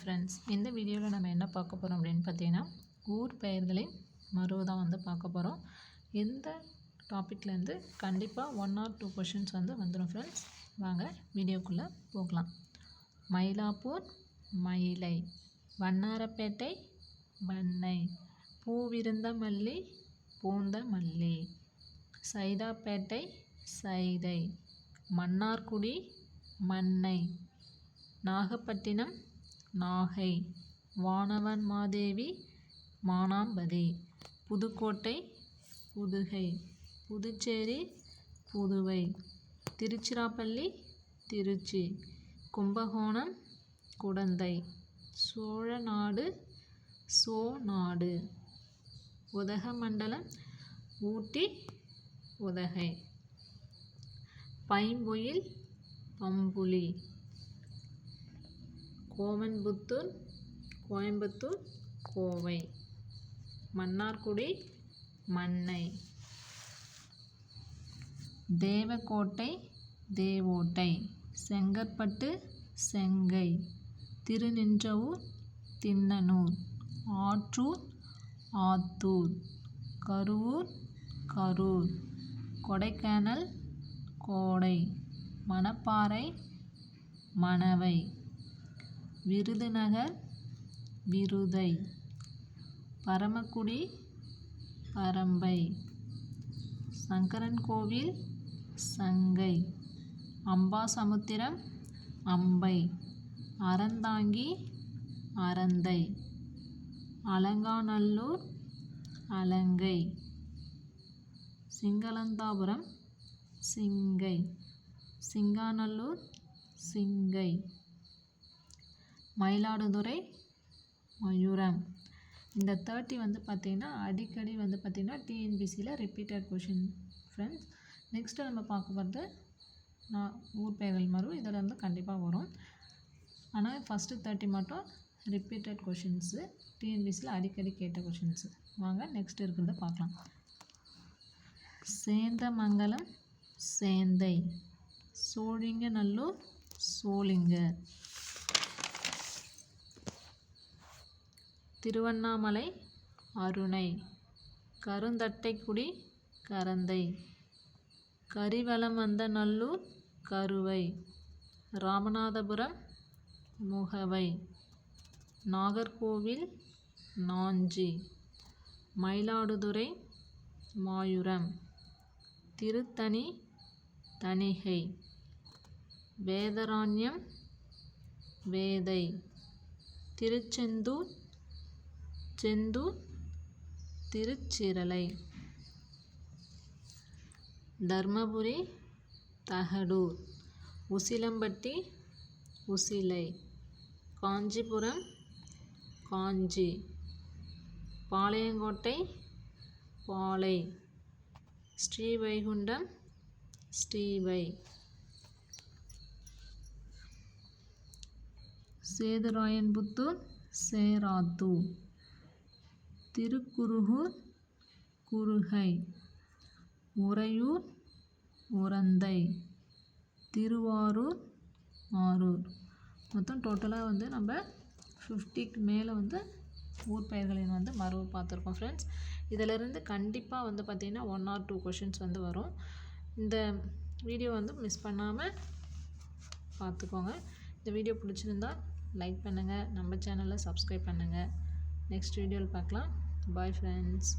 Friends இந்த வீடியோவில் நம்ம என்ன பார்க்க போகிறோம் அப்படின்னு பார்த்தீங்கன்னா ஊர் பெயர்களின் மருவு தான் வந்து பார்க்க போகிறோம் இந்த டாப்பிக்லேருந்து கண்டிப்பாக ஒன் ஆர் டூ கொஷின்ஸ் வந்து வந்துடும் ஃப்ரெண்ட்ஸ் வாங்க வீடியோக்குள்ளே போகலாம். மயிலாப்பூர் மயிலை வண்ணாரப்பேட்டை வண்ணை பூவிருந்த மல்லி பூந்த மல்லி சைதாப்பேட்டை சைதை மன்னார்குடி மன்னை நாகப்பட்டினம் நாகை வானவன் மாதேவி மானாம்பதி புதுக்கோட்டை புதுகை புதுச்சேரி புதுவை திருச்சிராப்பள்ளி திருச்சி கும்பகோணம் குடந்தை சோழநாடு சோநாடு உதகமண்டலம் ஊட்டி உதகை. பைம்பொயில் பம்புலி. கோவன்புத்தூர் கோயம்புத்தூர் கோவை. மன்னார்குடி மன்னை தேவக்கோட்டை தேவோட்டை. செங்கற்பட்டு செங்கை. திருநின்றவூர் திண்ணனூர். ஆற்றூர் ஆத்தூர். கருவூர் கரூர். கொடைக்கானல் கோடை. மணப்பாறை மணவை. விருதுநகர் விருதை. பரமக்குடி பரம்பை. சங்கரன்கோவில் சங்கை. அம்பாசமுத்திரம் அம்பை. அறந்தாங்கி அறந்தை. அலங்காநல்லூர் அலங்கை. சிங்களந்தாபுரம் சிங்கை. சிங்காநல்லூர் சிங்கை. மயிலாடுதுறை மயூரம். இந்த தேர்ட்டி வந்து பார்த்திங்கன்னா அடிக்கடி வந்து பார்த்திங்கன்னா டிஎன்பிசியில் ரிப்பீட்டட் கொஷின் ஃப்ரெண்ட்ஸ் நெக்ஸ்ட்டு நம்ம பார்க்க போகிறது நான் ஊர் பெயர்கள் மறு இதில் வந்து கண்டிப்பாக வரும். ஆனால் ஃபஸ்ட்டு தேர்ட்டி மட்டும் ரிப்பீட்டட் கொஷின்ஸு டிஎன்பிசியில் அடிக்கடி கேட்ட கொஷின்ஸு வாங்க நெக்ஸ்ட் இருக்கிறத பார்க்கலாம். சேந்தமங்கலம் சேந்தை. சோழிங்கநல்லூர் சோழிங்க. திருவண்ணாமலை அருணை. கருந்தட்டைக்குடி கரந்தை. கரிவலம் வந்த நல்லூர் கருவை. ராமநாதபுரம் முகவை. நாகர்கோவில் நாஞ்சி. மயிலாடுதுறை மாயுரம். திருத்தணி தணிகை. வேதராண்யம் வேதை. திருச்செந்தூர் செந்தூர் திருச்சிரலை தர்மபுரி தகடூர் உசிலம்பட்டி உசிலை காஞ்சிபுரம் காஞ்சி பாளையங்கோட்டை பாலை ஸ்ரீவைகுண்டம் ஸ்ரீவை சேதுராயன்புத்தூர் சேராத்தூர் திருக்குருகூர் குறுகை. உறையூர் உரந்தை. திருவாரூர் ஆரூர். மொத்தம் டோட்டலாக வந்து நம்ம ஃபிஃப்டிக்கு மேலே வந்து ஊர் பெயர்களின் வந்து மரபு பார்த்துருக்கோம் ஃப்ரெண்ட்ஸ் இதிலிருந்து கண்டிப்பாக வந்து பார்த்திங்கன்னா ஒன் ஆர் டூ கொஷின்ஸ் வந்து வரும். இந்த வீடியோ வந்து மிஸ் பண்ணாமல் பார்த்துக்கோங்க. இந்த வீடியோ பிடிச்சிருந்தா லைக் பண்ணுங்கள் நம்ம சேனலை சப்ஸ்கிரைப் பண்ணுங்கள் நெக்ஸ்ட் வீடியோவில் பார்க்கலாம் பாய் ஃப்ரெண்ட்ஸ்